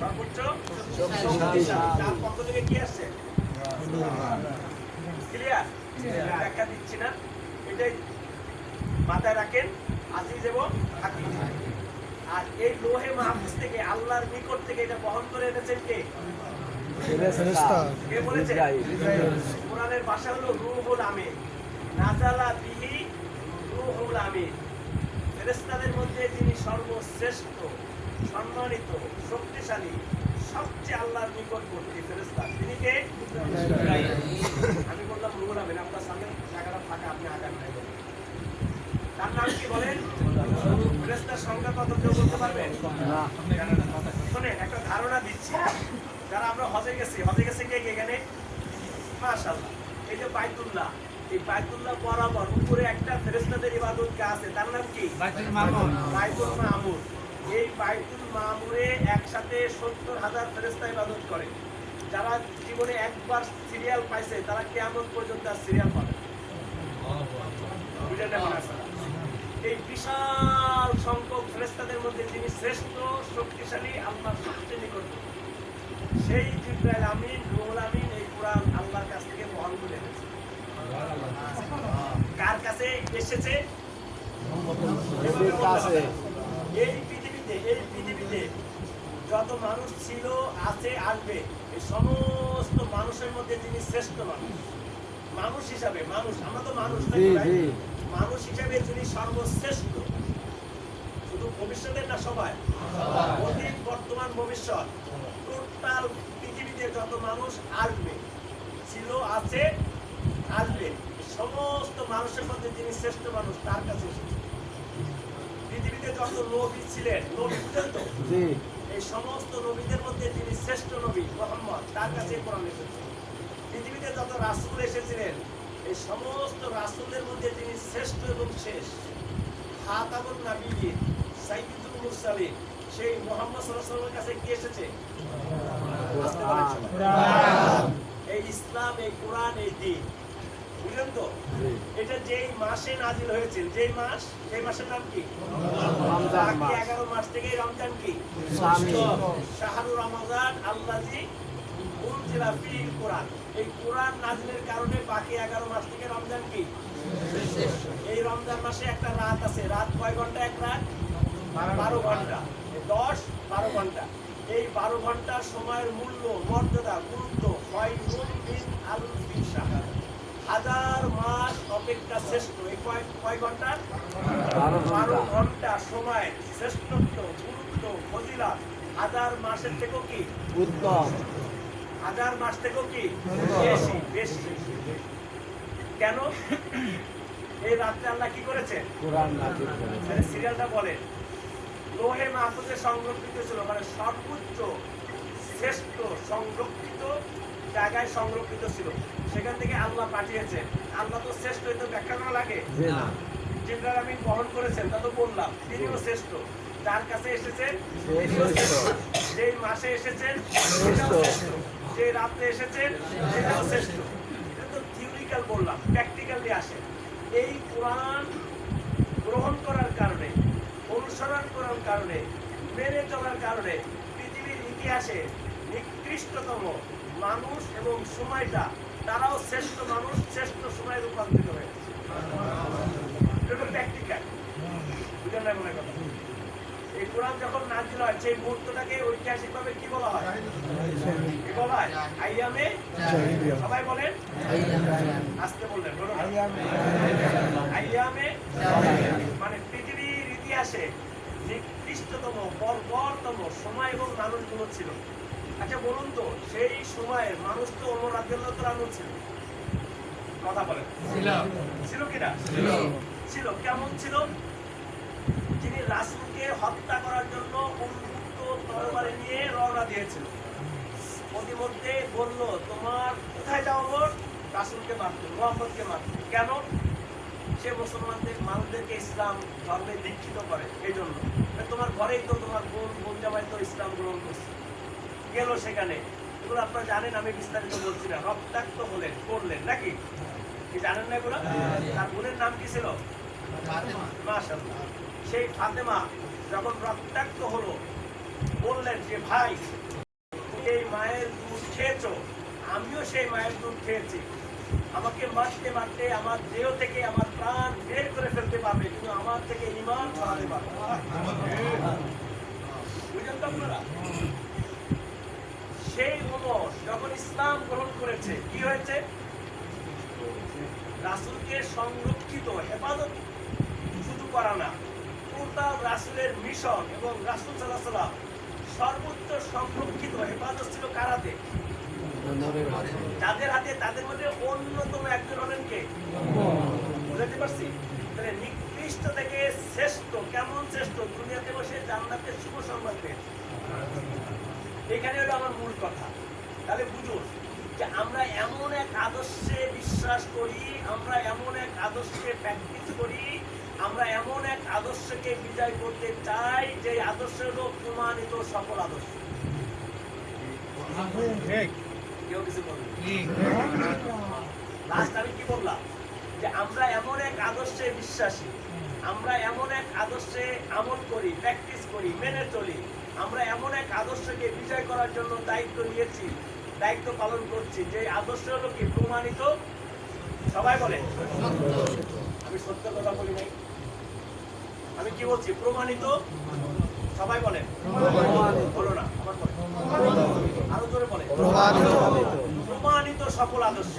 সর্বোচ্চ তার পক্ষ থেকে কি আসছে ক্লিয়ার ব্যাখ্যা দিচ্ছি না। এটাই মাথায় রাখেন আজিজ এবং হাকিম। আর এই লোহে মাহফুজ থেকে আল্লাহর নিকট থেকে এটা বহন করে এনেছেন কে? কে বলেছে? কোরআনের ভাষা হলো রুহুল আমিন। নাজালা বিহি রুহুল আমিন। ফেরেশতাদের মধ্যে যিনি সর্বশ্রেষ্ঠ সম্মানিত, শক্তিশালী, সবচেয়ে আল্লাহর নিকটবর্তী ফেরেশতা। তিনি কে? আমি বললাম, রুহুল আমিন। আপনার সামনে জায়গাটা ফাঁকা, আপনি আগান নাই তার নাম কি বলেন? ফেরেশতার সংখ্যা কত কেউ বলতে পারবেন শোনেন, একটা ধারণা দিচ্ছি। যারা আমরা হজে গেছি, হজে গেছে কে এখানে? মাশাআল্লাহ। এই যে বাইতুল্লাহ, এই বাইতুল্লাহ বরাবর উপরে একটা ফেরেশতাদের ইবাদত কে আছে। তার নাম কি? বাইতুল মামুর এই বাইতুল মামুরে একসাথে সত্তর হাজার ফেরেশতা ইবাদত করে। যারা জীবনে একবার সিরিয়াল পাইছে তারা কেমন পর্যন্ত আর সিরিয়াল পাবে? এই বিশাল সংখ্যক ফেরেশতাদের মধ্যে যিনি শ্রেষ্ঠ শক্তিশালী আল্লাহর সবচেয়ে নিকট সেই জিব্রাইল আমিন রুহুল আমিন এই কোরআন আল্লাহর কাছ থেকে বহন করে এনেছে। কার কাছে এসেছে? এই পৃথিবীতে যত মানুষ ছিল আছে আসবে এই সমস্ত মানুষের মধ্যে যিনি শ্রেষ্ঠ মানুষ। মানুষ হিসাবে মানুষ আমরা তো মানুষ। মানুষ হিসাবে যিনি সর্বশ্রেষ্ঠ। শুধু ভবিষ্যতের না সবাই। অতীত বর্তমান ভবিষ্যৎ। টোটাল পৃথিবীতে যত মানুষ আসবে ছিল আছে আসবে সমস্ত মানুষের মধ্যে যিনি শ্রেষ্ঠ মানুষ তার কাছে এসেছে। যত নবী ছিলেন নবী বুঝলেন তো এই সমস্ত নবীদের মধ্যে যিনি শ্রেষ্ঠ নবী মোহাম্মদ তার কাছে কোরআন এসেছে। পৃথিবীতে যত রাসূল এসেছিলেন এই সমস্ত রাসূলদের মধ্যে যিনি শ্রেষ্ঠ এবং শেষ খাতামুন নাবিয়্যিন সাইয়্যিদুল মুরসালিন সেই মোহাম্মদ সাল্লাল্লাহু কাছে কি এসেছে। এই ইসলাম এই কোরআন এই দিন। বুঝলেন তো? এটা যেই মাসে নাজিল হয়েছে যেই মাস? সেই মাসের নাম কি? এগারো মাস থেকে রমজান কি। শাহরুর রমাজান আল্লাজি উনজিলা ফিল কোরআন। এই কোরআন নাজিলের কারণে বাকি এগারো মাস থেকে রমজান কি? এই রমজান মাসে একটা রাত আছে। রাত কয় ঘণ্টা এক রাত? বারো ঘণ্টা। দশ বারো ঘণ্টা। এই বারো ঘণ্টার সময়ের মূল্য মর্যাদা গুরুত্ব হয় দিন আলু শাহ হাজার মাস অপেক্ষা শ্রেষ্ঠ এই কয় কয় ঘণ্টা? বারো ঘণ্টা। সময় শ্রেষ্ঠত্ব গুরুত্ব ফজিলা হাজার মাসের থেকেও কি? উত্তম। হাজার মাস থেকেও কি? বেশি বেশি কেন? এই রাত্রে আল্লাহ কি করেছে? কোরআন নাজিল করেছে। মানে সিরিয়ালটা বলে লোহে মাহফুজে সংরক্ষিত ছিল মানে সর্বোচ্চ শ্রেষ্ঠ সংরক্ষিত জায়গায় সংরক্ষিত ছিল। সেখান থেকে আল্লাহ পাঠিয়েছেন। আল্লাহ তো শ্রেষ্ঠ হইতে ব্যাখ্যা করা লাগে? জি না। যেটা আমি বহন করেছেন তা তো বললাম তিনিও শ্রেষ্ঠ। যার কাছে এসেছেন। শ্রেষ্ঠ। যেই মাসে এসেছেন সেটাও শ্রেষ্ঠ। যে রাত্রে এসেছেন সেটাও শ্রেষ্ঠ। এটা তো থিওরিক্যাল বললাম প্র্যাকটিক্যালি আসে। এই কোরআন গ্রহণ করার কারণে অনুসরণ করার কারণে মেনে চলার কারণে পৃথিবীর ইতিহাসে নিকৃষ্টতম মানুষ এবং সময়টা, তারাও শ্রেষ্ঠ মানুষ, শ্রেষ্ঠ সময়ে রূপান্তরিত হয়েছে। না মনে কথা। এই কোরআন যখন নাজিল হয়, সেই মুহূর্তটাকে ঐতিহাসিকভাবে কি বলা হয়? কি বলা হয়? আইয়ামে সবাই বলেন? আসতে বললেন আইয়ামে মানে পৃথিবীর ইতিহাসে নিকৃষ্টতম, বর্বরতম সময় এবং মানুষগুলো ছিল। আচ্ছা বলুন তো সেই সময়ে মানুষ তো অন্য রাজ্যের লোকেরাও ছিল। কথা বলেন। ছিল। কিনা? ছিল। কেমন ছিল? যিনি রাসূলকে হত্যা করার জন্য উন্মুক্ত তরবারি নিয়ে রওনা দিয়েছিল। প্রতিমধ্যে বলল তোমার কোথায় যাও মোট রাসূলকে মারতে মোহাম্মদকে মারতে। কেন? সে মুসলমানদের মানুষদেরকে ইসলাম ধর্মে দীক্ষিত করে। এই জন্য তোমার ঘরেই তো তোমার বোন বোন জামাই তো ইসলাম গ্রহণ করছে। গেল সেখানে। এগুলো আপনারা জানেন আমি বিস্তারিত বলছি না। রক্তাক্ত হলেন করলেন নাকি? কি জানেন না এগুলো? তার বোনের নাম কি ছিল? সেই ফাতেমা যখন রক্তাক্ত হলো বললেন যে ভাই এই মায়ের দুধ খেয়েছো। আমিও সেই মায়ের দুধ খেয়েছি। আমাকে মারতে মারতে আমার দেহ থেকে আমার প্রাণ বের করে ফেলতে পারবে কিন্তু আমার থেকে ইমান ছড়াতে পারবে। বুঝলেন তো আপনারা? সেই ওমর যখন ইসলাম গ্রহণ করেছে, কি হয়েছে? রাসুলকে সংরক্ষিত, হেফাজত শুধু করা না টোটাল রাসুলের মিশন এবং রাসূল আলাইহি সাল্লাম সর্বোচ্চ সংরক্ষিত, হেফাজত ছিল কারাতে যাদের হাতে, তাদের মধ্যে অন্যতম একজন হলেন কে? বুঝতে পারছি? তাহলে নিকৃষ্ট থেকে শ্রেষ্ঠ, কেমন শ্রেষ্ঠ? দুনিয়াতে বসে জান্নাতের শুভ সংবাদ পেয়েছে। এখানে হলো আমার মূল কথা। তাহলে বুঝুন যে আমরা এমন এক আদর্শে বিশ্বাস করি আমরা এমন এক আদর্শে প্র্যাকটিস করি আমরা এমন এক আদর্শকে বিজয় করতে চাই যে আদর্শ হলো প্রমাণিত সফল আদর্শ। কেউ কিছু বলবে লাস্ট আমি কি বললাম? যে আমরা এমন এক আদর্শে বিশ্বাসী আমরা এমন এক আদর্শে আমল করি প্র্যাকটিস করি মেনে চলি। আমরা এমন এক আদর্শকে বিজয় করার জন্য দায়িত্ব নিয়েছি দায়িত্ব পালন করছি। যে আদর্শ হলো কি? প্রমাণিত? সবাই বলে আমি সত্য কথা বলি নাই। আমি কি বলছি? প্রমাণিত? সবাই বলেন। বলো না আমার বলে আরও জোরে বলে প্রমাণিত। সফল আদর্শ।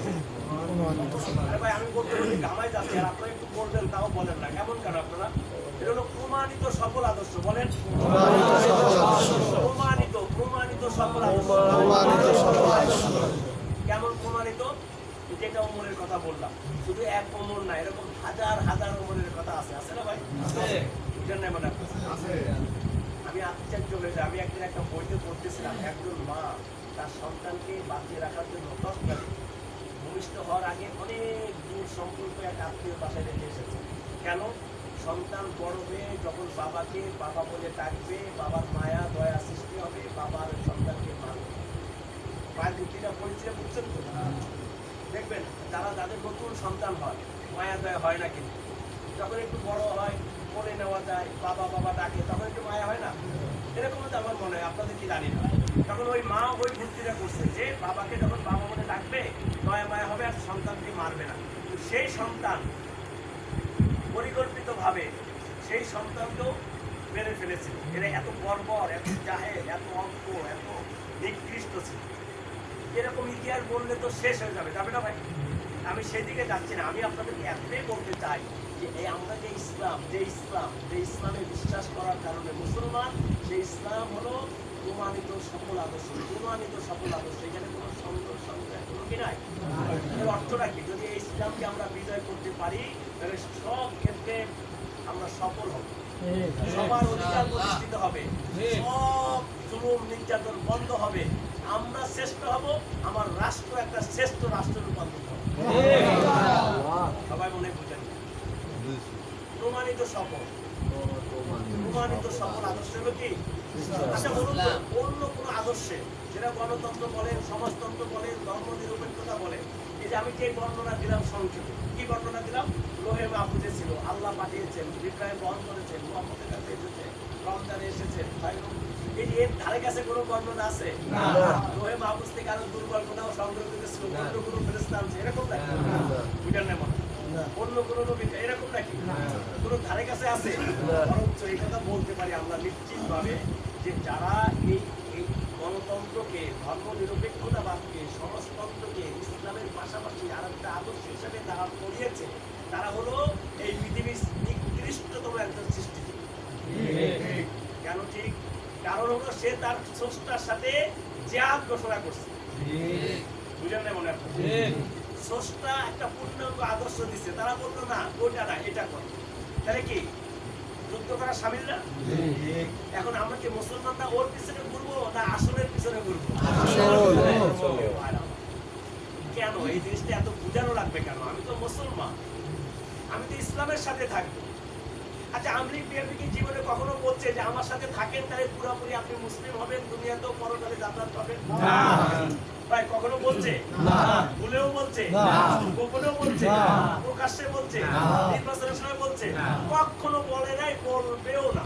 ভাই আমি বলতে বলি গামায় যাচ্ছি আর আপনারা একটু বলবেন তাও বলেন না। কেমন কেন আপনারা? এটা হলো প্রমাণিত সফল আদর্শ বলেন। প্রমাণিত প্রমাণিত সফল আদর্শ। কেমন প্রমাণিত? যেটা অমরের কথা বললাম শুধু এক অমর না এরকম হাজার হাজার অমরের কথা আছে। আছে না ভাই? মানে? আমি আশ্চর্য হয়ে যাই। আমি একদিন একটা বইতে পড়তেছিলাম একজন মা। তার সন্তানকে বাঁচিয়ে রাখার জন্য তৎকালীন ভূমিষ্ঠ হওয়ার আগে অনেক দূর সম্পর্ক এক আত্মীয় বাসায় রেখে এসেছে। কেন? সন্তান বড় হয়ে যখন বাবাকে বাবা বলে ডাকবে, বাবার মায়া, দয়া সৃষ্টি হবে, বাবার সন্তানকে মানবে মায়ের যুক্তিটা পরিচয় বুঝছেন তো? দেখবেন তারা তাদের নতুন সন্তান হয়, মায়া, দয়া হয় না কিন্তু। যখন একটু বড় হয় কোলে নেওয়া যায়, বাবা বাবা ডাকে, তখন একটু মায়া হয় না? এরকম তো আমার মনে হয়, আপনাদের কি জানি না? তখন ওই মা ওই বুদ্ধিটা করছে যে, বাবাকে যখন বাবা বলে ডাকবে, দয়া মায়া হবে আর সন্তানকে মারবে না। সেই সন্তান পরিকল্পিতভাবে সেই সন্তানকেও মেরে ফেলেছিল এরা এত বর্বর, এত জাহেল, এত অল্প এত নিকৃষ্ট ছিল। এরকম ইতিহাস বললে তো শেষ হয়ে যাবে যাবে না ভাই? আমি সেদিকে যাচ্ছি না। আমি আপনাদেরকে এতটাই বলতে চাই যে এই আমরা যে ইসলাম যে ইসলাম, যে ইসলামে বিশ্বাস করার কারণে মুসলমান, সেই ইসলাম হলো প্রমাণিত সফল আদর্শ। প্রমাণিত সফল আদর্শ। এখানে কোনো সন্দেহ সন্দেহ কোনো কি নাই? এর অর্থটা কি? যদি এই ইসলামকে আমরা বিজয় করতে পারি, তাহলে সব ক্ষেত্রে আমরা সফল হব। সবার অধিকার প্রতিষ্ঠিত হবে। সব জুলুম, নির্যাতন বন্ধ হবে। আমরা শ্রেষ্ঠ হব, আমার রাষ্ট্র একটা শ্রেষ্ঠ রাষ্ট্র রূপান্তরিত হবে। অন্য কোন আদর্শে যেটা গণতন্ত্র বলেন, সমাজতন্ত্র বলেন ধর্ম নিরপেক্ষতা বলেন এই যে আমি যে বর্ণনা দিলাম সংক্ষেপে কি বর্ণনা দিলাম? লোহে মাহফুজে ছিল, আল্লাহ পাঠিয়েছেন, বিক্রয় বহন করেছেন মোহাম্মদের কাছে এসেছে রমজানে এসেছেন যে এর ধারে কাছে কোনো বর্ণনা আছে? লোহে মাহফুজ থেকে আরও দুর্বল কোথাও সংগ্রহ করেছিল অন্য কোনো ফেরেস্তা আনছে এরকম নাকি? বুঝলেন না অন্য কোনো নবী এরকম নাকি? কোনো ধারে কাছে আছে? বরঞ্চ এই কথা বলতে পারি আমরা নিশ্চিত যে যারা এই এই গণতন্ত্রকে ধর্ম নিরপেক্ষতাবাদকে সমাজতন্ত্রকে ইসলামের পাশাপাশি আর একটা আদর্শ হিসেবে তারা করিয়েছে তারা হলো এই পৃথিবীর নিকৃষ্টতম একজন সৃষ্টিজীবী কেন ঠিক? কারণ হলো সে তার স্রষ্টার সাথে জেহাদ ঘোষণা করছে। বুঝলেন না মনে স্রষ্টা একটা পূর্ণাঙ্গ আদর্শ দিচ্ছে তারা বলতো না, ওইটা না, এটা কর। তাহলে কি? যুদ্ধ করা সামিল না? এখন আমরা কি মুসলমানরা ওর পিছনে ঘুরবো না আসলের পিছনে ঘুরবো? কেন? এই জিনিসটা এত বুঝানো লাগবে কেন? আমি তো মুসলমান। আমি তো ইসলামের সাথে থাকব। আচ্ছা আমলিক বিএনপি কি জীবনে কখনো বলছে যে আমার সাথে থাকেন তাহলে পুরোপুরি আপনি মুসলিম হবেন দুনিয়াতেও পরকালে যাতায়াত পাবেন? ভাই কখনো বলছে? ভুলেও বলছে? গোপনেও বলছে? প্রকাশ্যে বলছে? নির্বাচনের সময় বলছে? কখনো বলে নাই বলবেও না।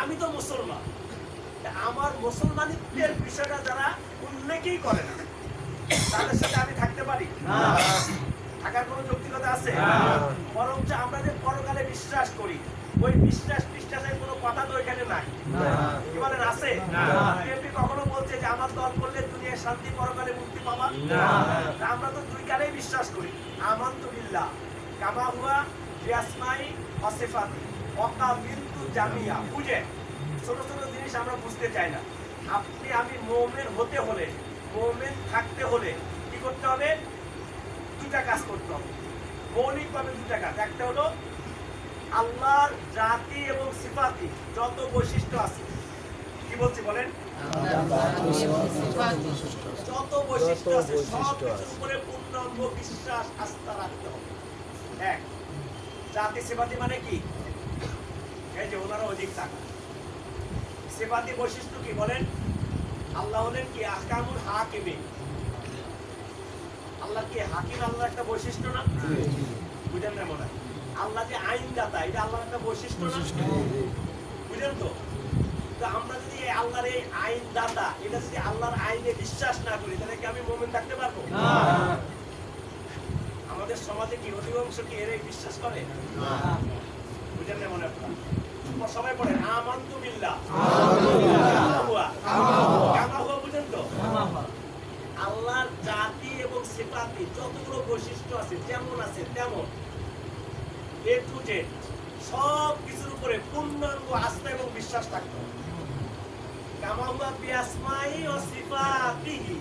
আমি তো মুসলমান। আমার মুসলমানিত্বের বিষয়টা যারা উল্লেখই করে না তাদের সাথে আমি থাকতে পারি? থাকার কোনো যৌক্তিকতা আছে? বরঞ্চ আমরা যে বিশ্বাস করি। ওই বিশ্বাস বিশ্বাসের কোনো কথা তো এখানে নাই। কি বলেন আছে বিএনপি কখনো বলছে যে আমার দল করলে দুনিয়ায় শান্তি পরকালে মুক্তি পাবা? আমরা তো দুই কালেই বিশ্বাস করি। আমান্তুলিল্লাহ কামা হুয়া বিয়াসমাই অসিফাতি অকা বিন্দু জামিয়া। বুঝে ছোট ছোট জিনিস আমরা বুঝতে চাই না। আপনি আমি মোমেন হতে হলে মোমেন থাকতে হলে কি করতে হবে? দুটা কাজ করতে হবে। মৌলিকভাবে দুটা কাজ। একটা হলো আল্লাহর জাতি এবং সিফাতি যত বৈশিষ্ট্য আছে। কি বলছি বলেন? যত বৈশিষ্ট্য আছে সব উপরে পূর্ণাঙ্গ বিশ্বাস আস্থা রাখতে হবে। এক জাতি সেবাতি মানে কি? এই যে ওনারা অধিক সেবাতি বৈশিষ্ট্য কি বলেন? আল্লাহ হলেন কি? আহকামুল হাকিমে আল্লাহ কি হাকিম? আল্লাহ একটা বৈশিষ্ট্য না? বুঝেন না মনে হয়? আল্লাহ যে আইনদাতা এটা আল্লাহর একটা বৈশিষ্ট্য বুঝলেন তো? তো আমরা যদি আল্লাহর এই আইনদাতা এটা যদি আল্লাহর আইনে বিশ্বাস না করি তাহলে কি আমি মোমেন থাকতে পারব? আমাদের সমাজে কি অধিকাংশ কি এর বিশ্বাস করে? বুঝেন না মনে হয়? সবাই পড়ে আমান্তু বিল্লাহ বুঝেন তো? আল্লাহর জাতি এবং সিফাতি যতগুলো বৈশিষ্ট্য আছে যেমন আছে তেমন। এ টু জেড সব কিছুর উপরে পূর্ণাঙ্গ আস্থা এবং বিশ্বাস থাকতে হবে বিয়াসমাই ও সিফাতিহি,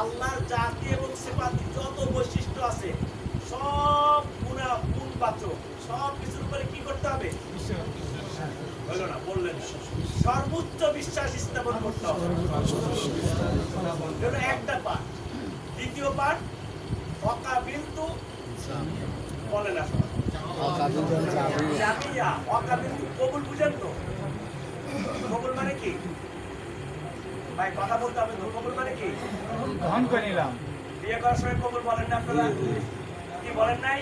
আল্লাহর জাতি এবং সিফাতি যত বৈশিষ্ট্য আছে, সব গুণা, গুণবাচক, সব কিছুর উপরে কি করতে হবে? হলো না বললেন। সর্বোচ্চ বিশ্বাস স্থাপন করতে হবে। একটা পাঠ দ্বিতীয় পাঠ অকাবিন্তু বলে না সবাই। কবুল বুঝেন তো কবুল মানে কি ভাই কথা বলতে হবে কবুল মানে কি? গ্রহণ করে নিলাম। বিয়ে করার সময় কবুল বলেন না আপনারা? কি বলেন নাই?